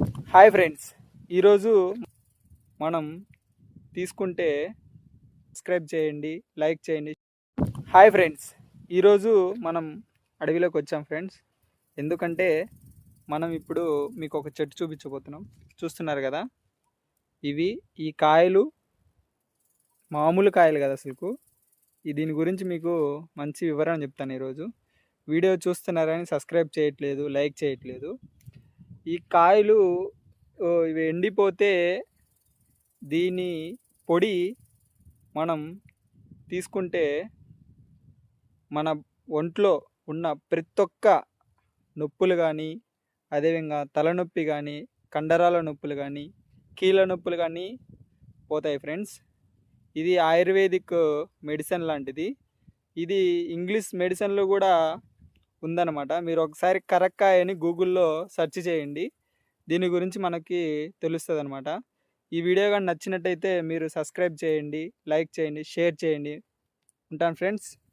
Hi friends. ఈరోజు మనం తీసుకుంటే సబ్స్క్రైబ్ చేయండి లైక్ చేయండి. Hi friends. ఈరోజు మనం అడవిలోకి వచ్చాం ఫ్రెండ్స్. ఎందుకంటే మనం ఇప్పుడు మీకు ఒక చెట్టు చూపించబోతున్నాం. చూస్తున్నారు కదా? ఇవి ఈ కాయలు మామూలు కాయలు కదా అసలుకు? దీని గురించి మీకు మంచి వివరణ చెప్తాను ఈరోజు. వీడియో చూస్తున్నారని సబ్స్క్రైబ్ చేయట్లేదు లైక్ చేయట్లేదు. ఈ కాయలు ఇవి ఎండిపోతే దీని పొడి మనం తీసుకుంటే మన ఒంట్లో ఉన్న ప్రతి ఒక్క నొప్పులు కానీ అదేవిధంగా తలనొప్పి కానీ కండరాల నొప్పులు కానీ కీళ్ళ నొప్పులు కానీ పోతాయి ఫ్రెండ్స్. ఇది ఆయుర్వేదిక్ మెడిసిన్ లాంటిది. ఇది ఇంగ్లీష్ మెడిసిన్లో కూడా ఉందన్నమాట. మీరు ఒకసారి కరక్కాయ అని గూగుల్లో సెర్చ్ చేయండి. దీని గురించి మనకి తెలుస్తుంది అనమాట ఈ వీడియో కానీ నచ్చినట్టయితే మీరు సబ్స్క్రైబ్ చేయండి లైక్ చేయండి షేర్ చేయండి. ఉంటాను ఫ్రెండ్స్.